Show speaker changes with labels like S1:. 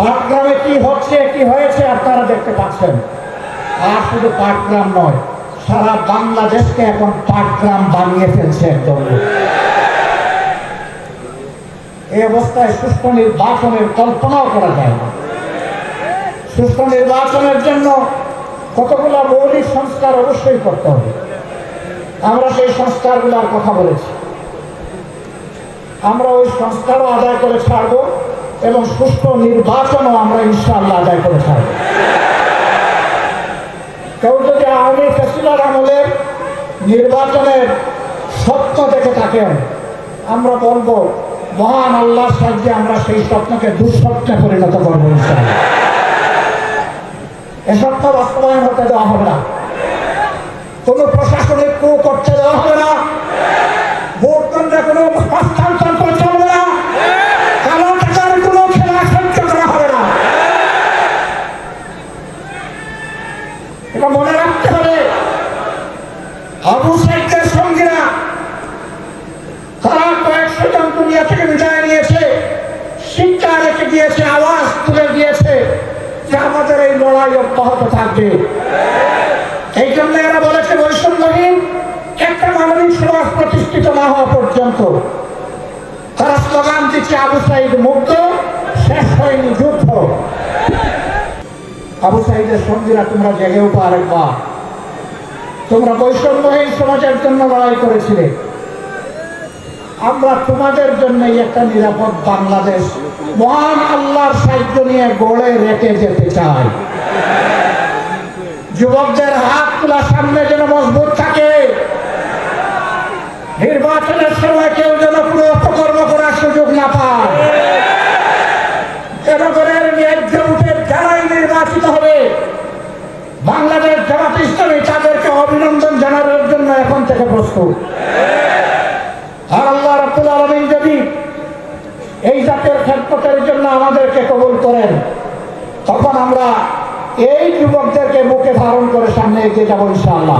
S1: পাটগ্রামে কি হচ্ছে, কি হয়েছে আপনারা দেখতে পাচ্ছেন। আর শুধু পাটগ্রাম নয়, সারা বাংলাদেশকে এখন পাটগ্রাম বানিয়ে ফেলছে একদম এই অবস্থায় সুষ্ঠু নির্বাচনের কল্পনাও করা যায় না। সুষ্ঠু নির্বাচনের জন্য কতগুলো মৌলিক সংস্কার অবশ্যই করতে হবে। আমরা সেই সংস্কারগুলোর কথা বলেছি। আমরা ওই সংস্কারও আদায় করে ছাড়ব। এবং সুস্থ নির্বাচনও আমরা ইনশাআল্লাহ আদায় করে ছাড়ব কেউ যদি আওয়ামী ফেসিলার আমলের নির্বাচনের স্বপ্ন দেখে থাকেন, আমরা বলব, মহান আল্লাহর সাহায্যে আমরা সেই স্বপ্নকে দুঃস্বপ্নে পরিণত করব ইনশাআল্লাহ। এ স্বপ্ন বাস্তবায়ন হতে দেওয়া হবে না। কোনো প্রশাসনিক কু করতে দেওয়া হবে না। এটা মনে রাখতে হবে। আবু সাইদের সঙ্গীরা তারা কয়েকশো জন দুনিয়া থেকে বিদায় নিয়েছে। শিক্ষা রেখে দিয়েছে, আওয়াজ তুলে দিয়েছে যে আমাদের এই লড়াই অব্যাহত থাকবে। এই জন্য এরা বলেছে, বৈষম্যহীন একটা মানবিক সমাজ প্রতিষ্ঠিত না হওয়া পর্যন্ত। তারা স্লোগান দিচ্ছে, আবু সাইদ মুক্ত সঙ্গীরা তোমরা জেগে উঠো আরেকবার। তোমরা বৈষম্যহীন সমাজের জন্য লড়াই করেছিলে। আমরা তোমাদের জন্য একটা নিরাপদ বাংলাদেশ, মহান আল্লাহর নিয়ে গড়ে রেখে যেতে চাই। যুবকদের হাত তোলা সামনে যেন মজবুত থাকে। নির্বাচনের সময় কেউ যেন কোনো অপকর্ম করার সুযোগ না পায়। জনগণের ন্যায্য নির্বাচিত হবে। বাংলাদেশ জামাত ইসলামী তাদেরকে অভিনন্দন জানানোর জন্য এখন থেকে প্রস্তুত। আর আল্লাহ রাবুল আলমিন যদি এই জাতের ক্ষেত্রের জন্য আমাদেরকে কবুল করেন, তখন আমরা এই যুবকদেরকে বুকে ধারণ করে সামনে এগিয়ে যাব ইনশাআল্লাহ।